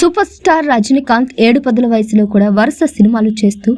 Super star Rajinikanth ఏడు పదుల వయసులో కూడా వరుస సినిమాలు చేస్తూ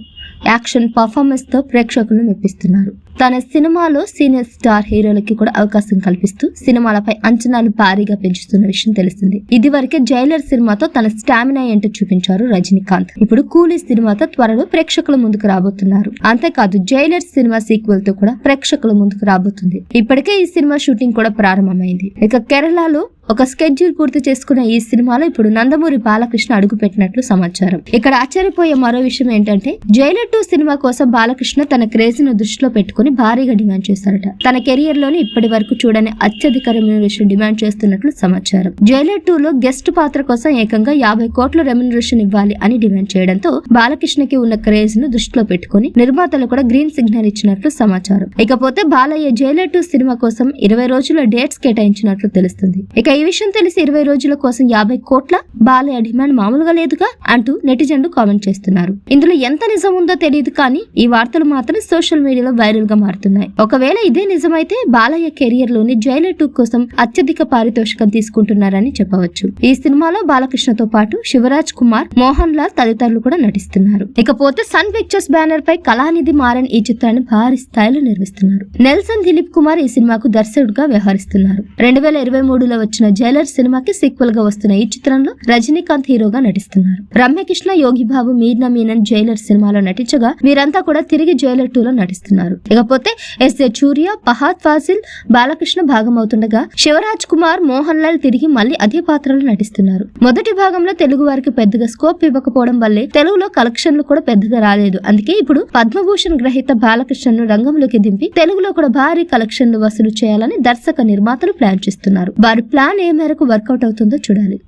యాక్షన్ పర్ఫార్మెన్స్తో ప్రేక్షకులను మెప్పిస్తున్నారు. తన సినిమాలో సీనియర్ స్టార్ హీరోలకి కూడా అవకాశం కల్పిస్తూ సినిమాలపై అంచనాలు భారీగా పెంచుతున్న విషయం తెలిసింది. ఇదివరకే జైలర్ సినిమాతో తన స్టామినా ఏంటో చూపించారు రజనీకాంత్. ఇప్పుడు కూలీ సినిమాతో త్వరలో ప్రేక్షకుల ముందుకు రాబోతున్నారు. అంతేకాదు జైలర్ సినిమా సీక్వెల్తో కూడా ప్రేక్షకుల ముందుకు రాబోతుంది. ఇప్పటికే ఈ సినిమా షూటింగ్ కూడా ప్రారంభమైంది. ఇక కేరళలో ఒక స్కెడ్యూల్ పూర్తి చేసుకున్న ఈ సినిమాలో ఇప్పుడు నందమూరి బాలకృష్ణ అడుగు పెట్టినట్లు సమాచారం. ఇక్కడ ఆశ్చర్యపోయే మరో విషయం ఏంటంటే జైలర్ టూ సినిమా కోసం బాలకృష్ణ తన క్రేజ్ను దృష్టిలో పెట్టుకుని భారీగా డిమాండ్ చేశారట తన కెరియర్లోని ఇప్పటి వరకు చూడని అత్యధిక రెమ్యునరేషన్ డిమాండ్ చేస్తున్నట్లు సమాచారం. జైలర్ టూ లో గెస్ట్ పాత్ర కోసం ఏకంగా యాభై కోట్ల రెమ్యునరేషన్ ఇవ్వాలి అని డిమాండ్ చేయడంతో బాలకృష్ణకి ఉన్న క్రేజ్ను దృష్టిలో పెట్టుకుని నిర్మాతలు కూడా గ్రీన్ సిగ్నల్ ఇచ్చినట్లు సమాచారం. ఇకపోతే బాలయ్య జైలర్ టూ సినిమా కోసం ఇరవై రోజుల డేట్స్ కేటాయించినట్లు తెలుస్తుంది. ఇక ఈ విషయం తెలిసి ఇరవై రోజుల కోసం యాభై కోట్ల బాలయ్య డిమాండ్ మామూలుగా లేదుగా అంటూ నెటిజన్లు కామెంట్ చేస్తున్నారు. ఇందులో ఎంత నిజం ఉందో తెలియదు కానీ ఈ వార్తలు మాత్రం సోషల్ మీడియాలో వైరల్గా మారుతున్నాయి. ఒకవేళ ఇదే నిజమైతే బాలయ్య కెరియర్లోని జైలర్ టూ కోసం అత్యధిక పారితోషికం తీసుకుంటున్నారని చెప్పవచ్చు. ఈ సినిమాలో బాలకృష్ణతో పాటు శివరాజ్ కుమార్ మోహన్ లాల్ తదితరులు కూడా నటిస్తున్నారు. ఇకపోతే సన్ పిక్చర్స్ బ్యానర్ పై కళానిధి మారన్ ఈ చిత్రాన్ని భారీ స్థాయిలో నిర్మిస్తున్నారు. నెల్సన్ దిలీప్ కుమార్ ఈ సినిమాకు దర్శకుడుగా వ్యవహరిస్తున్నారు. రెండు వేల ఇరవై మూడులో వచ్చిన జైలర్ సినిమాకి సీక్వెల్గా వస్తున్న ఈ చిత్రంలో రజనీకాంత్ హీరోగా నటిస్తున్నారు. రమ్యకృష్ణ యోగి బాబు మీర్నా మీనన్ జైలర్ సినిమాలో నటించగా వీరంతా కూడా తిరిగి జైలర్ టూ లో నటిస్తున్నారు. ఇకపోతే ఎస్ ఏ చూరియా పహాద్ ఫాసిల్ బాలకృష్ణ భాగమవుతుండగా శివరాజ్ కుమార్ మోహన్ లాల్ తిరిగి మళ్ళీ అదే పాత్రలో నటిస్తున్నారు. మొదటి భాగంలో తెలుగు వారికి పెద్దగా స్కోప్ ఇవ్వకపోవడం వల్లే తెలుగులో కలెక్షన్లు కూడా పెద్దగా రాలేదు. అందుకే ఇప్పుడు పద్మభూషణ్ గ్రహీత బాలకృష్ణను రంగంలోకి దింపి తెలుగులో కూడా భారీ కలెక్షన్లు వసూలు చేయాలని దర్శక నిర్మాతలు ప్లాన్ చేస్తున్నారు. వారి ప్లాన్ ఏ మేరకు వర్కౌట్ అవుతుందో చూడాలి.